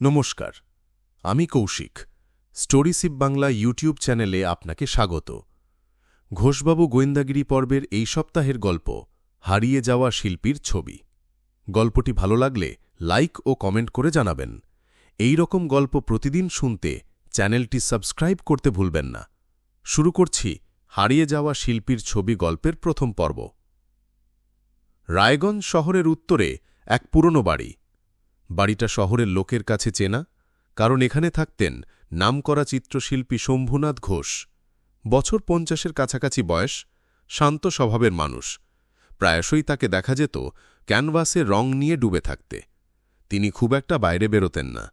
নমস্কার, আমি কৌশিক স্টোরিসিপ বাংলা ইউটিউব চ্যানেলে আপনাকে স্বাগত। ঘোষবাবু গোয়েন্দাগিরি পর্বের এই সপ্তাহের গল্প, হারিয়ে যাওয়া শিল্পীর ছবি। গল্পটি ভালো লাগলে লাইক ও কমেন্ট করে জানাবেন। এই রকম গল্প প্রতিদিন শুনতে চ্যানেলটি সাবস্ক্রাইব করতে ভুলবেন না। শুরু করছি হারিয়ে যাওয়া শিল্পীর ছবি গল্পের প্রথম পর্ব। রায়গঞ্জ শহরের উত্তরে এক পুরনো বাড়ি। বাড়িটা শহরের লোকের কাছে চেনা, কারণ এখানে থাকতেন নামকরা চিত্রশিল্পী শম্ভুনাথ ঘোষ। বছর পঞ্চাশের কাছাকাছি বয়স, শান্ত স্বভাবের মানুষ। প্রায়শই তাকে দেখা যেত ক্যানভাসে রং নিয়ে ডুবে থাকতে। তিনি খুব একটা বাইরে বেরোতেন না।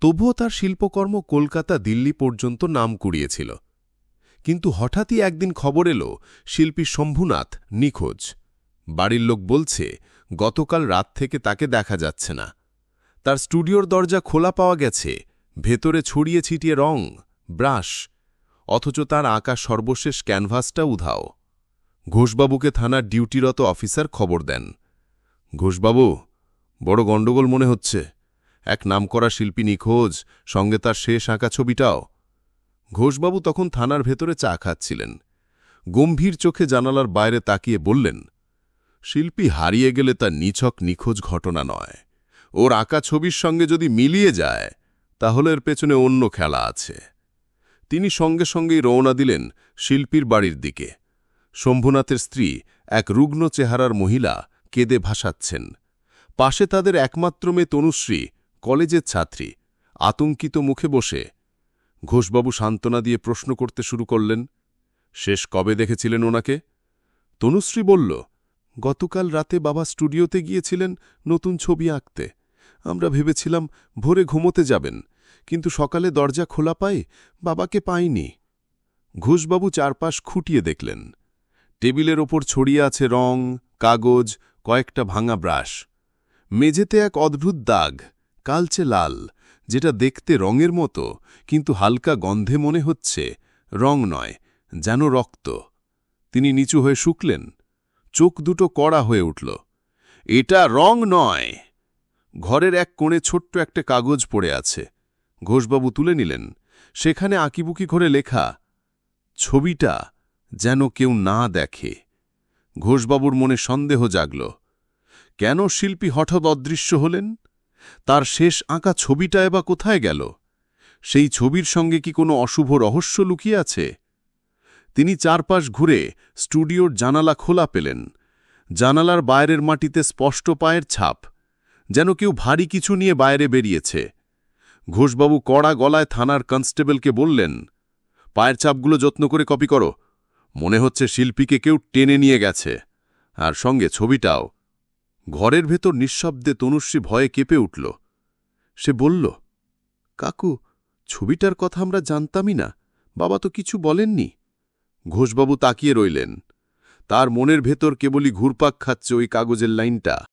তবুও তার শিল্পকর্ম কলকাতা দিল্লি পর্যন্ত নাম কুড়িয়েছিল। কিন্তু হঠাৎই একদিন খবর এলো, শিল্পী শম্ভুনাথ নিখোঁজ। বাড়ির লোক বলছে, গতকাল রাত থেকে তাকে দেখা যাচ্ছে না। তার স্টুডিওর দরজা খোলা পাওয়া গেছে। ভেতরে ছড়িয়ে ছিটিয়ে রং, ব্রাশ। অথচ তার আঁকা সর্বশেষ ক্যানভাসটা উধাও। ঘোষবাবুকে থানার ডিউটিরত অফিসার খবর দেন। ঘোষবাবু, বড় গণ্ডগোল মনে হচ্ছে। এক নামকরা শিল্পী নিখোঁজ, সঙ্গে তার শেষ আঁকা ছবিটাও। ঘোষবাবু তখন থানার ভেতরে চা খাচ্ছিলেন। গম্ভীর চোখে জানালার বাইরে তাকিয়ে বললেন, শিল্পী হারিয়ে গেলে তা নিছক নিখোঁজ ঘটনা নয়। ওর আঁকা ছবির সঙ্গে যদি মিলিয়ে যায়, তাহলে এর পেছনে অন্য খেলা আছে। তিনি সঙ্গে সঙ্গেই রওনা দিলেন শিল্পীর বাড়ির দিকে। শম্ভুনাথের স্ত্রী এক রুগ্ন চেহারার মহিলা কেঁদে ভাসাচ্ছেন। পাশে তাদের একমাত্র মেয়ে তনুশ্রী, কলেজের ছাত্রী, আতঙ্কিত মুখে বসে। ঘোষবাবু সান্ত্বনা দিয়ে প্রশ্ন করতে শুরু করলেন, শেষ কবে দেখেছিলেন ওনাকে? তনুশ্রী বলল, গতকাল রাতে বাবা স্টুডিওতে গিয়েছিলেন নতুন ছবি আঁকতে। আমরা ভেবেছিলাম ভোরে ঘুমোতে যাবেন, কিন্তু সকালে দরজা খোলা পাই বাবাকে পাইনি। ঘোষবাবু চারপাশ খুঁটিয়ে দেখলেন। টেবিলের ওপর ছড়িয়ে আছে রং, কাগজ, কয়েকটা ভাঙা ব্রাশ। মেঝেতে এক অদ্ভুত দাগ, কালচে লাল, যেটা দেখতে রঙের মতো, কিন্তু হালকা গন্ধে মনে হচ্ছে রং নয়, যেন রক্ত। তিনি নিচু হয়ে শুকলেন। চোখ দুটো কড়া হয়ে উঠল। এটা রং নয়! ঘরের এক কোণে ছোট্ট একটা কাগজ পড়ে আছে। ঘোষবাবু তুলে নিলেন। সেখানে আঁকিবুকি করে লেখা, ছবিটা যেন কেউ না দেখে। ঘোষবাবুর মনে সন্দেহ জাগল। কেন শিল্পী হঠাৎ অদৃশ্য হলেন? তার শেষ আঁকা ছবিটা এবা কোথায় গেল? সেই ছবির সঙ্গে কি কোনো অশুভ রহস্য লুকিয়ে আছে? তিনি চারপাশ ঘুরে স্টুডিওর জানালা খোলা পেলেন। জানালার বাইরের মাটিতে স্পষ্ট পায়ের ছাপ। যেন কেউ ভারী কিছু নিয়ে বাইরে বেরিয়েছে। ঘোষবাবু কড়া গলায় থানার কনস্টেবলকে বললেন, পায়ের চাপগুলো যত্ন করে কপি করো। মনে হচ্ছে শিল্পীকে কেউ টেনে নিয়ে গেছে। আর সঙ্গে ছবিটাও। ঘরের ভেতর নিঃশব্দে তনুশ্রী ভয়ে কেঁপে উঠল। সে বলল, কাকু, ছবিটার কথা আমরা জানতামই না। বাবা তো কিছু বলেননি। ঘোষবাবু তাকিয়ে রইলেন। তার মনের ভেতর কেবলই ঘুরপাক খাচ্ছে ওই কাগজের লাইনটা।